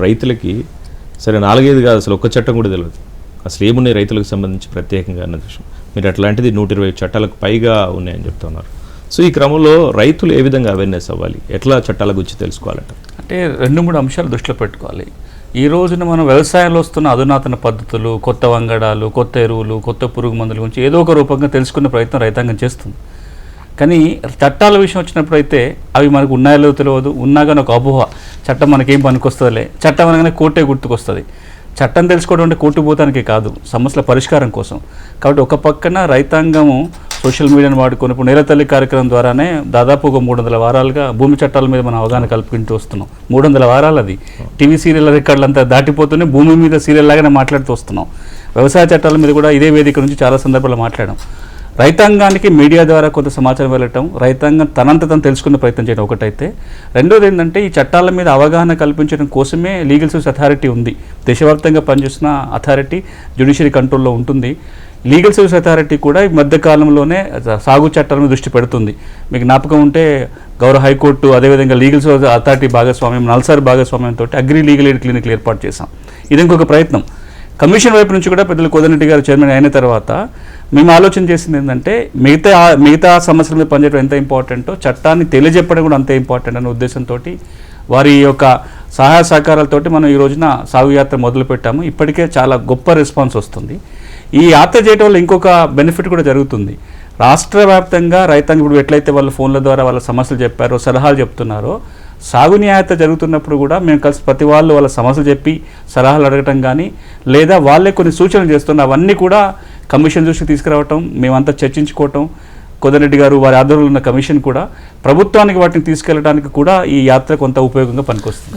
రైతులకి సరే నాలుగైదు కాదు అసలు ఒక్క చట్టం కూడా తెలియదు అసలు ఏమున్నాయి రైతులకు సంబంధించి ప్రత్యేకంగా అన్న విషయం. మీరు అట్లాంటిది నూట ఇరవై చట్టాలకు పైగా ఉన్నాయని చెప్తున్నారు. సో ఈ క్రమంలో రైతులు ఏ విధంగా అవేర్నెస్ అవ్వాలి? ఎట్లా చట్టాల గురించి తెలుసుకోవాలంట? అంటే రెండు మూడు అంశాలు దృష్టిలో పెట్టుకోవాలి. ఈ రోజున మనం వ్యవసాయంలో వస్తున్న అధునాతన పద్ధతులు కొత్త వంగడాలు కొత్త ఎరువులు కొత్త పురుగు మందుల గురించి ఏదో ఒక రూపంగా తెలుసుకునే ప్రయత్నం రైతాంగం చేస్తుంది. కానీ చట్టాల విషయం వచ్చినప్పుడు అయితే అవి మనకు ఉన్నాయో లేదో తెలియదు. ఉన్నా కానీ ఒక అపోహ. చట్టం మనకేం పనికొస్తుందిలే. చట్టం అనగానే కోర్టే గుర్తుకొస్తుంది. చట్టం తెలుసుకోవడం అంటే కోర్టు పోతానికి కాదు. సమస్యల పరిష్కారం కోసం. కాబట్టి ఒక పక్కన రైతాంగము సోషల్ మీడియాను వాడుకొని ఇప్పుడు నేలతల్లి కార్యక్రమం ద్వారానే దాదాపు ఒక మూడు వందల వారాలుగా భూమి చట్టాల మీద మనం అవగాహన కల్పించు వస్తున్నాం. మూడు వందల వారాలు అది. టీవీ సీరియల్ రికార్డులు అంతా దాటిపోతూనే భూమి మీద సీరియల్ లాగానే మాట్లాడుతూ వస్తున్నాం. వ్యవసాయ చట్టాల మీద కూడా ఇదే వేదిక నుంచి చాలా సందర్భాల్లో మాట్లాడాం. రైతాంగానికి మీడియా ద్వారా కొంత సమాచారం వెళ్ళటం రైతాంగం తనంత తను తెలుసుకునే ప్రయత్నం చేయడం ఒకటైతే. రెండోది ఏంటంటే ఈ చట్టాల మీద అవగాహన కల్పించడం కోసమే లీగల్ సర్వీస్ అథారిటీ ఉంది. దేశవ్యాప్తంగా పనిచేస్తున్న అథారిటీ జ్యుడిషియరీ కంట్రోల్లో ఉంటుంది. లీగల్ సర్వీస్ అథారిటీ కూడా ఈ మధ్య కాలంలోనే సాగు చట్టాల మీద దృష్టి పెడుతుంది. మీకు జ్ఞాపకం ఉంటే గౌరవ హైకోర్టు అదేవిధంగా లీగల్ సర్వీస్ అథారిటీ భాగస్వామ్యం నల్సార్ భాగస్వామ్యంతో అగ్రి లీగల్ ఎయిడ్ క్లినిక్లు ఏర్పాటు చేశాం. ఇది ఇంకొక ప్రయత్నం. కమిషన్ వైపు నుంచి కూడా పెద్దలు కోదండరెడ్డి గారు చైర్మన్ అయిన తర్వాత మేము ఆలోచన చేసింది ఏంటంటే మిగతా మిగతా సమస్యల మీద పనిచేయడం ఎంత ఇంపార్టెంటో చట్టాన్ని తెలియజెప్పడం కూడా అంతే ఇంపార్టెంట్ అనే ఉద్దేశంతో వారి యొక్క సహాయ సహకారాలతోటి మనం ఈ రోజున సాగు యాత్ర మొదలుపెట్టాము. ఇప్పటికే చాలా గొప్ప రెస్పాన్స్ వస్తుంది. ఈ యాత్ర చేయడం వల్ల ఇంకొక బెనిఫిట్ కూడా జరుగుతుంది. రాష్ట్ర వ్యాప్తంగా రైతాంగం ఇప్పుడు ఎట్లయితే వాళ్ళ ఫోన్ల ద్వారా వాళ్ళ సమస్యలు చెప్పారో సలహాలు చెప్తున్నారో సాగు జరుగుతున్నప్పుడు కూడా మేము కలిసి ప్రతి వాళ్ళు వాళ్ళ సమస్యలు చెప్పి సలహాలు అడగటం కానీ లేదా వాళ్ళే కొన్ని సూచనలు చేస్తున్న అవన్నీ కూడా కమిషన్ దృష్టికి తీసుకురావటం మేమంతా చర్చించుకోవటం కోదరెడ్డి గారు వారి ఆధ్వర్యంలో ఉన్న కమిషన్ కూడా ప్రభుత్వానికి వాటిని తీసుకెళ్ళడానికి కూడా ఈ యాత్ర కొంత ఉపయోగంగా పనికొస్తుంది.